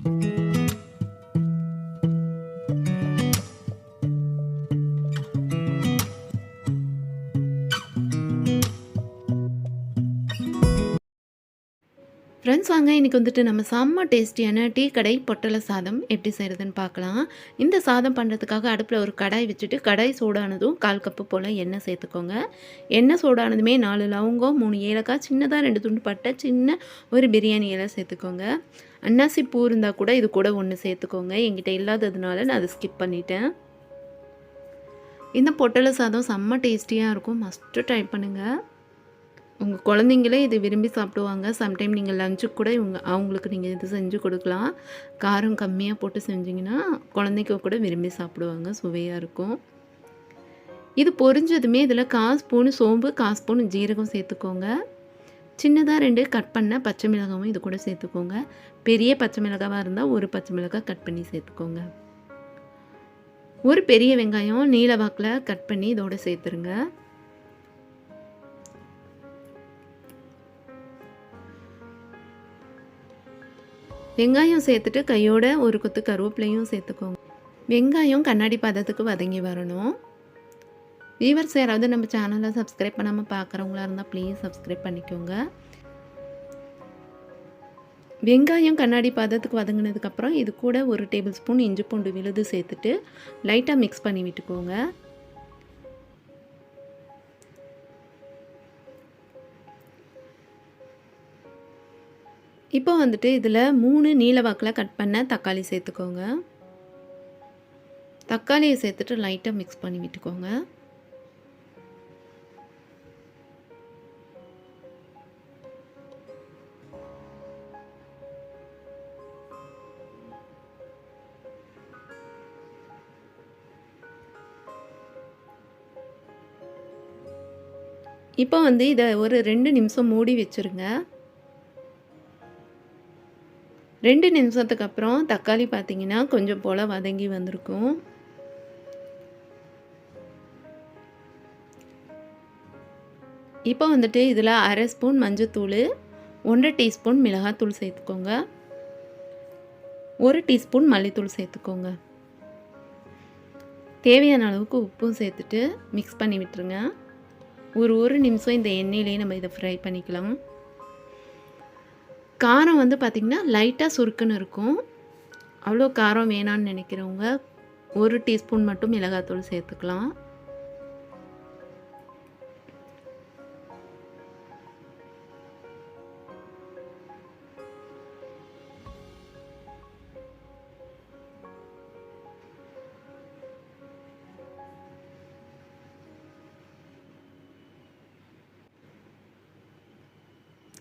Friends வாங்க. இன்றைக்கி வந்துட்டு நம்ம செம்ம டேஸ்டியான டீ கடை பொட்டலை சாதம் எப்படி செய்கிறதுன்னு பார்க்கலாம். இந்த சாதம் பண்ணுறதுக்காக அடுப்பில் ஒரு கடாய் வச்சுட்டு கடாய் சூடானதும் கால் கப்பு போல் எண்ணெய் சேர்த்துக்கோங்க. எண்ணெய் சூடானதுமே நாலு லவங்கம் மூணு ஏலக்காய் சின்னதாக ரெண்டு துண்டு பட்டை சின்ன ஒரு பிரியாணி இலை சேர்த்துக்கோங்க. அன்னாசி பூ இருந்தால் கூட இது கூட ஒன்று சேர்த்துக்கோங்க. என்கிட்ட இல்லாததுனால நான் அதை ஸ்கிப் பண்ணிட்டேன். இந்த பொட்டலை சாதம் செம்ம டேஸ்டியாக இருக்கும். மஸ்ட்டு ட்ரை பண்ணுங்கள் உங்கள் குழந்தைங்களே இது விரும்பி சாப்பிடுவாங்க. சம்டைம் நீங்கள் லஞ்சுக்கு கூட இவங்க அவங்களுக்கு நீங்கள் இது செஞ்சு கொடுக்கலாம். காரம் கம்மியாக போட்டு செஞ்சிங்கன்னா குழந்தைங்க கூட விரும்பி சாப்பிடுவாங்க. சுவையாக இருக்கும். இது பொரிஞ்சதுமே இதில் கால் ஸ்பூன் சோம்பு கால் ஸ்பூன் ஜீரகம் சேர்த்துக்கோங்க. சின்னதாக ரெண்டு கட் பண்ண பச்சை மிளகாவும் இது கூட சேர்த்துக்கோங்க. பெரிய பச்சை மிளகாவாக இருந்தால் ஒரு பச்சை மிளகாய் கட் பண்ணி சேர்த்துக்கோங்க. ஒரு பெரிய வெங்காயம் நீல வாக்கில் கட் பண்ணி இதோட சேர்த்துருங்க. வெங்காயம் சேர்த்துட்டு கையோட ஒரு கொத்து கருவேப்பிலையும் சேர்த்துக்கோங்க. வெங்காயம் கண்ணாடி பதத்துக்கு வதங்கி வரணும். வியூவர்ஸ் யாராவது நம்ம சேனலை சப்ஸ்கிரைப் பண்ணாமல் பார்க்குறவங்களா இருந்தால் ப்ளீஸ் சப்ஸ்கிரைப் பண்ணிக்கோங்க. வெங்காயம் கண்ணாடி பதத்துக்கு வதங்கினதுக்கப்புறம் இது கூட ஒரு டேபிள் ஸ்பூன் இஞ்சி பூண்டு விழுது சேர்த்துட்டு லைட்டாக மிக்ஸ் பண்ணி விட்டுக்கோங்க. இப்போ வந்துட்டு இதில் மூணு நீலவாக்கில் கட் பண்ண தக்காளி சேர்த்துக்கோங்க. தக்காளியை சேர்த்துட்டு லைட்டாக மிக்ஸ் பண்ணி விட்டுக்கோங்க. இப்போ வந்து இதை ஒரு ரெண்டு நிமிஷம் மூடி வச்சுருங்க. ரெண்டு நிமிஷத்துக்கு அப்புறம் தக்காளி பார்த்தீங்கன்னா கொஞ்சம் போல் வதங்கி வந்திருக்கும். இப்போ வந்துட்டு இதில் அரை ஸ்பூன் மஞ்சத்தூள் ஒன்றரை டீஸ்பூன் மிளகாத்தூள் சேர்த்துக்கோங்க. ஒரு டீஸ்பூன் மல்லித்தூள் சேர்த்துக்கோங்க. தேவையான அளவுக்கு உப்பும் சேர்த்துட்டு மிக்ஸ் பண்ணி விட்டுருங்க. ஒரு ஒரு நிமிஷம் இந்த எண்ணெயிலேயே நம்ம இதை ஃப்ரை பண்ணிக்கலாம். காரம் வந்து பார்த்திங்கன்னா லைட்டாக சுருக்குன்னு இருக்கும். அவ்வளோ காரம் வேணான்னு நினைக்கிறவங்க ஒரு டீஸ்பூன் மட்டும் மிளகாத்தூள் சேர்த்துக்கலாம்.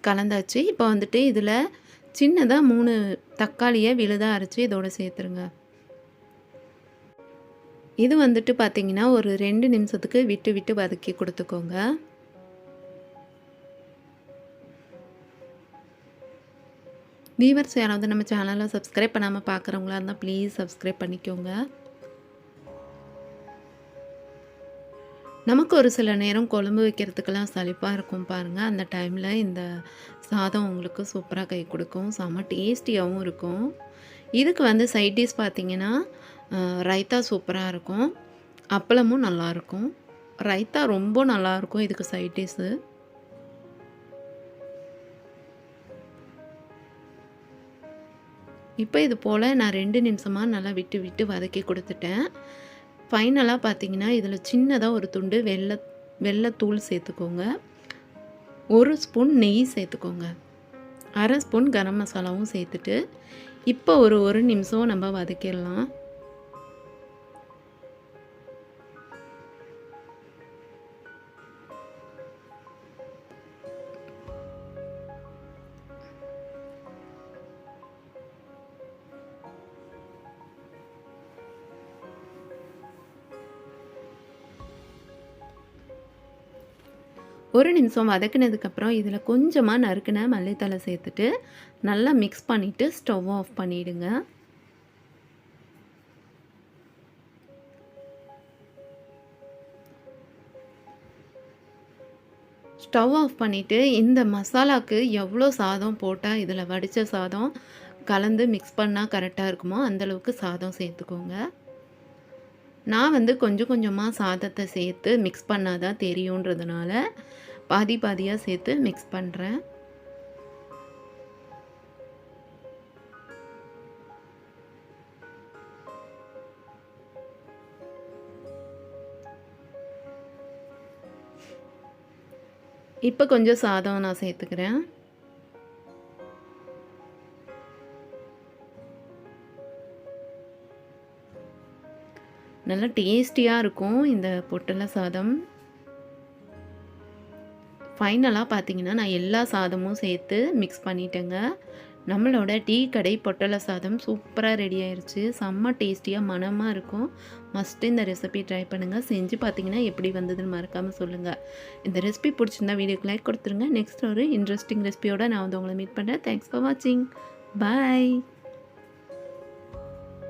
கலந்தாச்சு. இப்போ வந்துட்டு இதில் சின்னதாக மூணு தக்காளியை விழுதாக அரைச்சி இதோட சேர்த்துருங்க. இது வந்துட்டு பார்த்திங்கன்னா ஒரு ரெண்டு நிமிஷத்துக்கு விட்டு விட்டு வதக்கி கொடுத்துக்கோங்க. வீவர்ஸ் யாராவது நம்ம சேனலை சப்ஸ்கிரைப் பண்ணாமல் பார்க்குறவங்களா இருந்தால் ப்ளீஸ் சப்ஸ்கிரைப் பண்ணிக்கோங்க. நமக்கு ஒரு சில நேரம் குழம்பு வைக்கிறதுக்கெல்லாம் சளிப்பாக இருக்கும் பாருங்கள் அந்த டைமில் இந்த சாதம் உங்களுக்கு சூப்பராக கை கொடுக்கும். செம்ம டேஸ்டியாகவும் இருக்கும். இதுக்கு வந்து சைட் டிஷ் பார்த்திங்கன்னா ரைத்தா சூப்பராக இருக்கும். அப்பளமும் நல்லாயிருக்கும் ரைத்தா ரொம்ப நல்லாயிருக்கும் இதுக்கு சைட் டிஷ்ஷு இப்போ இது போல் நான் ரெண்டு நிமிஷமாக நல்லா விட்டு விட்டு வதக்கி கொடுத்துட்டேன். ஃபைனலாக பார்த்தீங்கன்னா இதில் சின்னதாக ஒரு துண்டு வெள்ளை வெள்ளைத்தூள் சேர்த்துக்கோங்க. ஒரு ஸ்பூன் நெய் சேர்த்துக்கோங்க. அரை ஸ்பூன் கரம் மசாலாவும் சேர்த்துட்டு இப்போ ஒரு ஒரு நிமிஷம் நம்ம வதக்கிடலாம். ஒரு நிமிஷம் வதக்கினதுக்கப்புறம் இதில் கொஞ்சமாக நறுக்கின மல்லித்தலை சேர்த்துட்டு நல்லா மிக்ஸ் பண்ணிவிட்டு ஸ்டவ் ஆஃப் பண்ணிவிடுங்க ஸ்டவ் ஆஃப் பண்ணிவிட்டு இந்த மசாலாவுக்கு எவ்வளோ சாதம் போட்டால் இதில் வடித்த சாதம் கலந்து மிக்ஸ் பண்ணால் கரெக்டாக இருக்குமோ அந்தளவுக்கு சாதம் சேர்த்துக்கோங்க. நான் வந்து கொஞ்சம் கொஞ்சமாக சாதத்தை சேர்த்து மிக்ஸ் பண்ணால் தான் தெரியுன்றதுனால பாதி பாதியாக சேர்த்து மிக்ஸ் பண்ணுறேன் இப்போ கொஞ்சம் சாதம் நான் சேர்த்துக்கிறேன். நல்லா டேஸ்டியாக இருக்கும் இந்த பொட்டலை சாதம். ஃபைனலாக பார்த்தீங்கன்னா நான் எல்லா சாதமும் சேர்த்து மிக்ஸ் பண்ணிட்டேங்க. நம்மளோட டீ கடை பொட்டலை சாதம் சூப்பராக ரெடி ஆயிடுச்சு செம்ம டேஸ்டியாக மணமாக இருக்கும். மஸ்ட்டு இந்த ரெசிபி ட்ரை பண்ணுங்கள் செஞ்சு பார்த்தீங்கன்னா எப்படி வந்ததுன்னு மறக்காமல் சொல்லுங்கள் இந்த ரெசிபி பிடிச்சிருந்தா வீடியோக்கு லைக் கொடுத்துருங்க. நெக்ஸ்ட் ஒரு இன்ட்ரெஸ்டிங் ரெசிபியோடு நான் வந்து உங்களை மீட் பண்ணுறேன் தேங்க்ஸ் ஃபார் வாட்சிங் பாய்